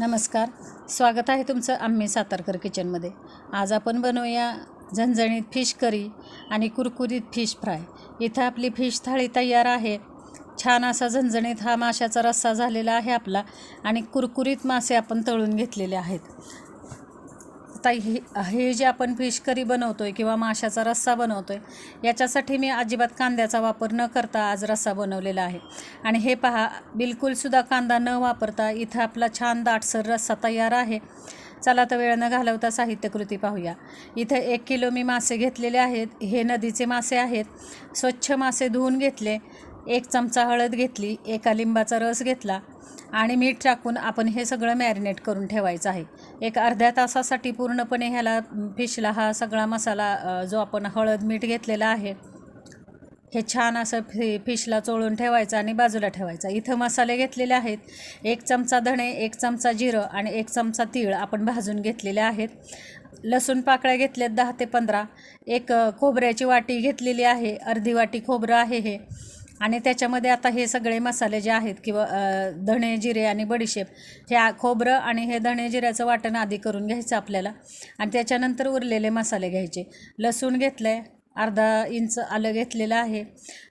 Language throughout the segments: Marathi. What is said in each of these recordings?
नमस्कार. स्वागत आहे तुमचं आम्ही सातारकर किचनमध्ये. आज आपण बनवूया झणझणीत फिश करी आणि कुरकुरीत फिश फ्राय. इथं आपली फिश थाळी तयार आहे. छान असा झणझणीत हा माशाचा रस्सा झालेला आहे आपला आणि कुरकुरीत मासे आपण तळून घेतलेले आहेत. आता हे हे जे आपण फिश करी बनवतो आहे किंवा माशाचा रस्सा बनवतो आहे याच्यासाठी मी अजिबात कांद्याचा वापर न करता आज रस्सा बनवलेला आहे. आणि हे पहा बिलकुलसुद्धा कांदा न वापरता इथं आपला छान दाटसर रस्सा तयार आहे. चला तर वेळ न घालवता साहित्यकृती पाहूया. इथं एक किलो मी मासे घेतलेले आहेत. हे नदीचे मासे आहेत. स्वच्छ मासे धुवून घेतले. एक चमचा हळद घेतली एका लिंबाचा रस घेतला आणि मीठ टाकून आपण हे सगळं मॅरिनेट करून ठेवायचं आहे. एक अर्ध्या तासासाठी पूर्णपणे ह्याला फिशला हा सगळा मसाला जो आपण हळद मीठ घेतलेला आहे हे छान असं फि फिशला चोळून ठेवायचं आणि बाजूला ठेवायचा. इथं मसाले घेतलेले आहेत. एक चमचा धणे एक चमचा जिरं आणि एक चमचा तीळ आपण भाजून घेतलेले आहेत. लसूण पाकळ्या घेतल्यात दहा ते पंधरा. एक खोबऱ्याची वाटी घेतलेली आहे. अर्धी वाटी खोबरं आहे हे. आणि त्याच्यामध्ये आता हे सगळे मसाले जे आहेत किंवा धणे जिरे आणि बडीशेप ह्या खोबरं आणि हे धणे जिऱ्याचं वाटण आधी करून घ्यायचं आपल्याला. आणि त्याच्यानंतर उरलेले मसाले घ्यायचे. लसूण घेतलं आहे अर्धा इंच आलं घेतलेलं आहे.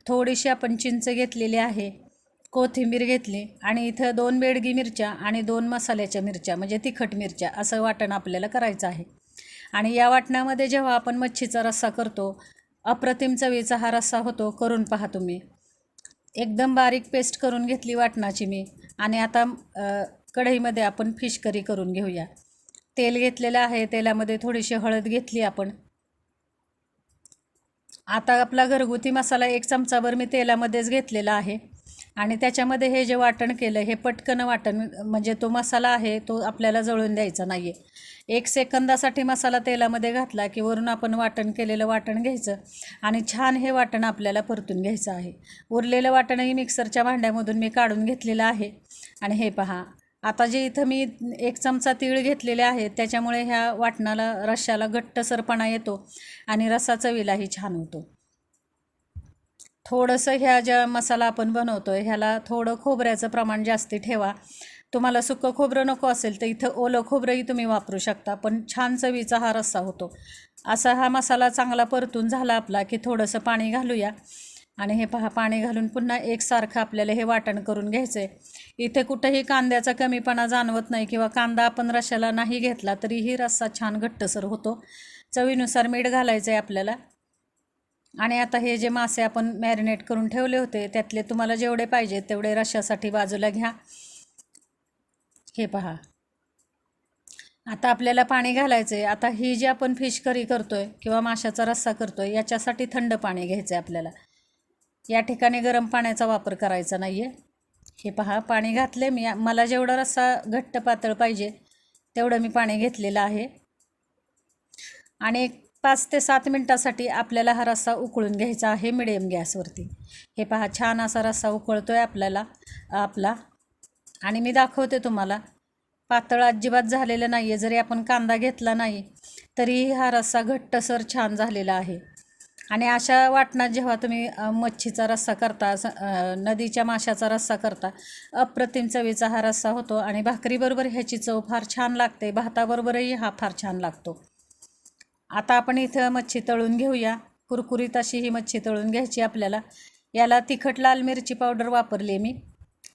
थोडीशी आपण चिंच घेतलेली आहे. कोथिंबीर घेतली. आणि इथं दोन बेडगी मिरच्या आणि दोन मसाल्याच्या मिरच्या म्हणजे तिखट मिरच्या असं वाटण आपल्याला करायचं आहे. आणि या वाटणामध्ये जेव्हा आपण मच्छीचा रस्सा करतो अप्रतिम चवीचा हा रस्सा होतो. करून पहा तुम्ही. एकदम बारीक पेस्ट करून घेतली वाटणाची मी. आणि आता कढईमध्ये आपण फिश करी करून घेऊया. तेल घेतलेलं आहे तेलामध्ये थोडीशी हळद घेतली आपण. आता आपला घरगुती मसाला एक चमचाभर मी तेलामध्येच घेतलेला आहे. आणि त्याच्यामध्ये हे जे वाटण केलं हे पटकन वाटण म्हणजे तो मसाला आहे तो आपल्याला जळून द्यायचा नाही आहे एक सेकंदासाठी मसाला तेलामध्ये घातला की वरून आपण वाटण केलेलं वाटण घ्यायचं आणि छान हे वाटण आपल्याला परतून घ्यायचं आहे. उरलेलं वाटणही मिक्सरच्या भांड्यामधून मी काढून घेतलेलं आहे. आणि हे पहा आता जे इथं मी एक चमचा तीळ घेतलेले आहेत त्याच्यामुळे ह्या वाटणाला रश्याला घट्टसरपणा येतो आणि रस्सा चवीलाही छान होतो. थोडंसं ह्या ज्या मसाला आपण बनवतो आहे ह्याला थोडं खोबऱ्याचं प्रमाण जास्ती ठेवा. तुम्हाला सुकं खोबरं नको असेल तर इथं ओलं खोबरंही तुम्ही वापरू शकता पण छान चवीचा हा रस्सा होतो. असा हा मसाला चांगला परतून झाला आपला की थोडंसं पाणी घालूया. आणि हे पहा पाणी घालून पुन्हा एकसारखं आपल्याला हे वाटण करून घ्यायचं आहे इथे कुठंही कांद्याचा कमीपणा जाणवत नाही किंवा कांदा आपण रश्याला नाही घेतला तरीही रस्सा छान घट्टसर होतो. चवीनुसार मीठ घालायचं आहे आपल्याला. आणि आता हे जे मासे आपण मॅरिनेट करून ठेवले होते त्यातले तुम्हाला जेवढे पाहिजे तेवढे रशासाठी बाजूला घ्या. हे पहा. आता आपल्याला पाणी घालायचं आहे आता ही जी आपण फिश करी करतो आहे किंवा माशाचा रस्सा करतो आहे याच्यासाठी थंड पाणी घ्यायचं आहे आपल्याला. या ठिकाणी गरम पाण्याचा वापर करायचा नाही आहे हे पहा पाणी घातले. मी मला जेवढा रस्सा घट्ट पातळ पाहिजे तेवढं मी पाणी घेतलेलं आहे. आणि पाच ते सात मिनटासाठी आपल्याला हा रस्सा उकळून घ्यायचा आहे मिडियम गॅसवरती हे पहा छान असा रस्सा उकळतो आहे आपल्याला आपला. आणि मी दाखवते तुम्हाला पातळ अजिबात झालेलं नाही आहे जरी आपण कांदा घेतला नाही तरीही हा रस्सा घट्टसर छान झालेला आहे. आणि अशा वाटणात जेव्हा तुम्ही मच्छीचा रस्सा करता स- नदीच्या माशाचा रस्सा करता अप्रतिम चवीचा हा रस्सा होतो आणि भाकरीबरोबर ह्याची चव फार छान लागते भाताबरोबरही हा फार छान लागतो. आता आपण इथं मच्छी तळून घेऊया. कुरकुरीत अशी ही मच्छी तळून घ्यायची आपल्याला. याला तिखट लाल मिरची पावडर वापरली मी.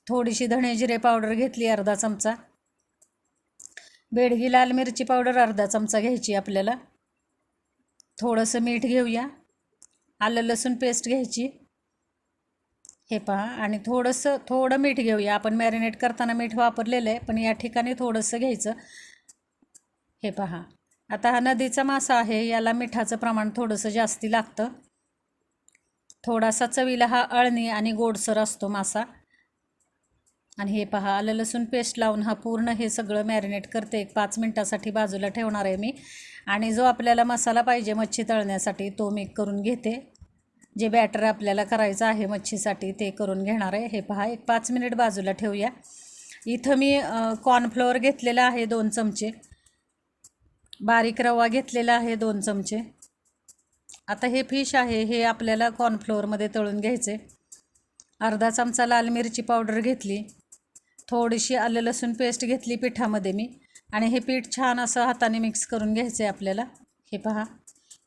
थोडीशी धणे जिरे पावडर घेतली अर्धा चमचा. बेडगी लाल मिरची पावडर अर्धा चमचा घ्यायची आपल्याला. थोडंसं मीठ घेऊया. आलं लसूण पेस्ट घ्यायची. हे पहा आणि थोडंसं थोडं मीठ घेऊया. आपण मॅरिनेट करताना मीठ वापरलेलं आहे पण या ठिकाणी थोडंसं घ्यायचं. हे पहा आता हा नदीचा मासा आहे याला मिठाचं प्रमाण थोडंसं जास्ती लागतं. थोडासा चवीला हा अळणी आणि गोडसर असतो मासा. आणि हे पहा आलं लसूण पेस्ट लावून हा पूर्ण हे सगळं मॅरिनेट करते. एक पाच मिनटासाठी बाजूला ठेवणार आहे मी. आणि जो आपल्याला मसाला पाहिजे मच्छी तळण्यासाठी तो मी करून घेते. जे बॅटर आपल्याला करायचं आहे मच्छीसाठी ते करून घेणार आहे. हे पहा एक पाच मिनिट बाजूला ठेवूया. इथं मी कॉर्नफ्लोअर घेतलेलं आहे दोन चमचे. बारीक रवा घेतलेला आहे दोन चमचे. आता हे फिश आहे हे आपल्याला कॉर्नफ्लोअरमध्ये तळून घ्यायचे. अर्धा चमचा लाल मिरची पावडर घेतली. थोडीशी आलं लसूण पेस्ट घेतली पिठामध्ये मी. आणि हे पीठ छान असं हाताने मिक्स करून घ्यायचं आहे आपल्याला. हे पहा.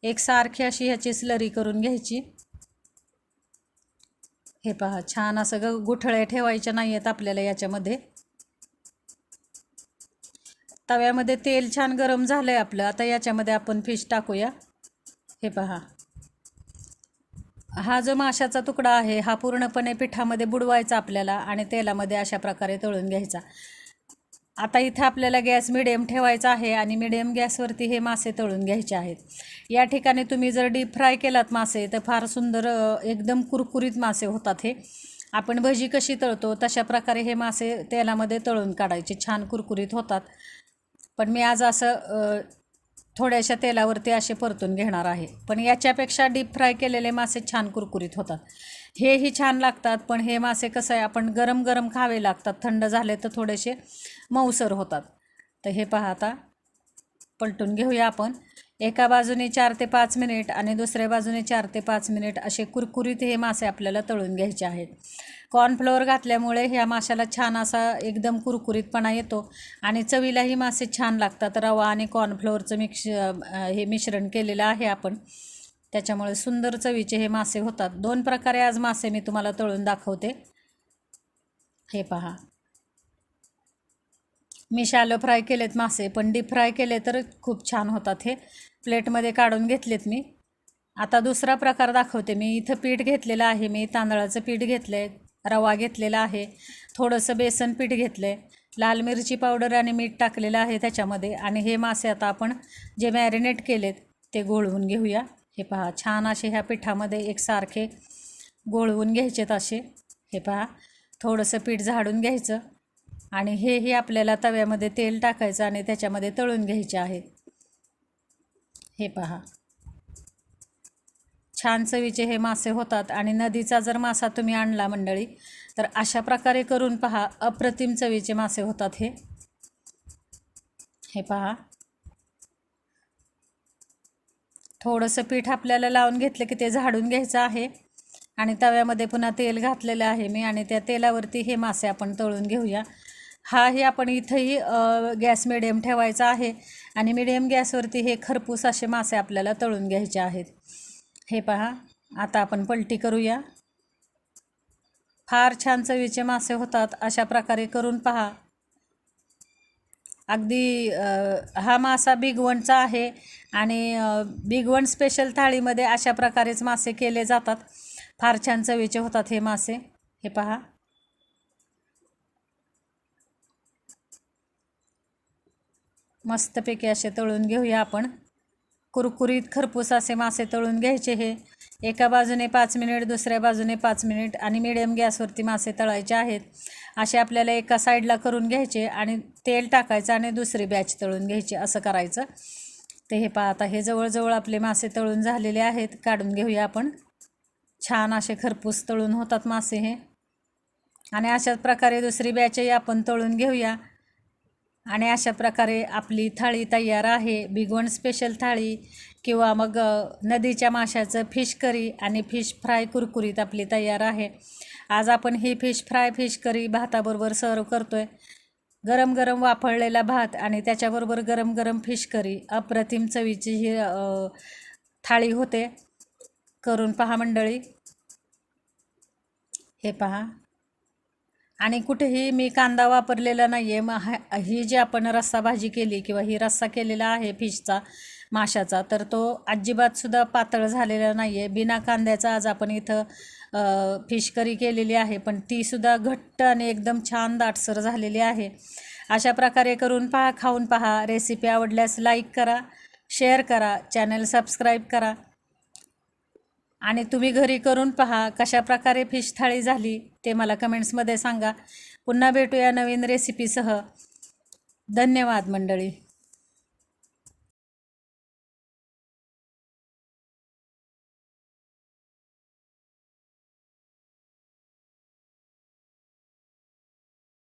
एक सारखी अशी ह्याची स्लरी करून घ्यायची. हे पहा छान असं ग गुठळे ठेवायच्या नाही आहेत आपल्याला याच्यामध्ये. तव्यामध्ये तेल छान गरम झालं आहे आपलं. आता याच्यामध्ये आपण फिश टाकूया. हे पहा. हा जो माशाचा तुकडा आहे हा पूर्णपणे पिठामध्ये बुडवायचा आपल्याला आणि तेलामध्ये अशा प्रकारे तळून घ्यायचा. आता इथं आपल्याला गॅस मिडियम ठेवायचा आहे आणि मिडियम गॅसवरती हे मासे तळून घ्यायचे आहेत. या ठिकाणी तुम्ही जर डीप फ्राय केलात मासे तर फार सुंदर एकदम कुरकुरीत मासे होतात हे. आपण भजी कशी तळतो तशा प्रकारे हे मासे तेलामध्ये तळून काढायचे. छान कुरकुरीत होतात. पण मी आज असं थोड्याशा तेलावरती असे परतून घेणार आहे. पण याच्यापेक्षा डीप फ्राय केलेले मासे छान कुरकुरीत होतात. हेही छान लागतात पण हे मासे कसं आहे आपण गरम गरम खावे लागतात. थंड झाले तर थोडेसे मऊसर होतात. तर हे पहा आता पलटून घेऊया आपण. एका बाजूने चार ते पाच मिनिट आणि दुसऱ्या बाजूने चार ते पाच मिनिट असे कुरकुरीत हे मासे आपल्याला तळून घ्यायचे आहेत. कॉर्नफ्लोअर घातल्यामुळे ह्या माशाला छान असा एकदम कुरकुरीतपणा येतो. आणि चवीलाही मासे छान लागतात. रवा आणि कॉर्नफ्लोअरचं मिक्स हे मिश्रण केलेलं आहे आपण. त्याच्यामुळे सुंदर चवीचे हे मासे होतात. दोन प्रकारे आज मासे मी तुम्हाला तळून दाखवते. हे पहा. मी शॅलो फ्राय केलेत मासे पण डीप फ्राय केले तर खूप छान होतात हे. प्लेटमध्ये काढून घेतलेत मी. आता दुसरा प्रकार दाखवते. मी इथं पीठ घेतलेलं आहे. मी तांदळाचं पीठ घेतलं आहे रवा घेतलेला आहे. थोडंसं बेसन पीठ घेतलं आहे लाल मिरची पावडर आणि मीठ टाकलेलं आहे त्याच्यामध्ये. आणि हे मासे आता आपण जे मॅरिनेट केलेत ते गोळवून घेऊया. हे पहा छान असे ह्या पिठामध्ये एकसारखे गोळवून घ्यायचेत असे. हे पहा थोडंसं पीठ झाडून घ्यायचं. आणि हेही आपल्याला तव्यामध्ये तेल टाकायचं आणि त्याच्यामध्ये तळून घ्यायचे आहेत हे पहा. छान चवीचे हे मासे होतात आणि नदीचा जर मासा तुम्ही आणला मंडळी तर अशा प्रकारे करून पहा अप्रतिम चवीचे मासे होतात हे. हे पहा. थोडंसं पीठ आपल्याला लावून घेतलं की ते झाडून घ्यायचं आहे. आणि तव्यामध्ये पुन्हा तेल घातलेलं आहे मी आणि त्या तेलावरती हे मासे आपण तळून घेऊया. हाही आपण इथंही गॅस मिडियम ठेवायचा आहे आणि मिडियम गॅसवरती हे खरपूस असे मासे आपल्याला तळून घ्यायचे आहेत. हे पहा आता आपण पलटी करूया. फार छान चवीचे मासे होतात अशा प्रकारे करून पहा. अगदी हा मासा बिगवणचा आहे आणि बिगवण स्पेशल थाळीमध्ये अशा प्रकारेच मासे केले जातात. फार छान चवीचे होतात हे मासे. हे पहा. मस्तपैकी असे तळून घेऊया आपण. कुरकुरीत खरपूस असे मासे तळून घ्यायचे हे. एका बाजूने पाच मिनिट दुसऱ्या बाजूने पाच मिनिट आणि मिडियम गॅसवरती मासे तळायचे आहेत. असे आपल्याला एका साईडला करून घ्यायचे आणि तेल टाकायचं आणि दुसरी बॅच तळून घ्यायची असं करायचं. ते हे पाहता आता हे जवळजवळ आपले मासे तळून झालेले आहेत. काढून घेऊया आपण. छान असे खरपूस तळून होतात मासे हे. आणि अशाच प्रकारे दुसरी बॅचही आपण तळून घेऊया. आणि अशा प्रकारे आपली थाळी तयार आहे. बिगवण स्पेशल थाळी किंवा मग नदीच्या माशाचं फिश करी आणि फिश फ्राय कुरकुरीत आपली तयार आहे. आज आपण ही फिश फ्राय फिश करी भाताबरोबर सर्व करतो आहे गरम गरम वाफळलेला भात आणि त्याच्याबरोबर गरम गरम फिश करी अप्रतिम चवीची ही थाळी होते. करून पहा मंडळी. हे पहा. आणि कुठेही मी कांदा वापरलेला नाही आहे मग हा ही जी आपण रस्सा भाजी केली किंवा ही रस्सा केलेला आहे फिशचा माशाचा तर तो अजिबातसुद्धा पातळ झालेला नाही आहे बिना कांद्याचा आज आपण इथं फिश करी केलेली आहे पण तीसुद्धा घट्ट आणि एकदम छान दाटसर झालेली आहे. अशा प्रकारे करून पहा खाऊन पहा. रेसिपी आवडल्यास लाईक करा शेअर करा चॅनल सबस्क्राईब करा. आणि तुम्ही घरी करून पहा कशा प्रकारे फिश थाळी झाली ते मला कमेंट्समध्ये सांगा. पुन्हा भेटूया नवीन रेसिपीसह धन्यवाद मंडळी.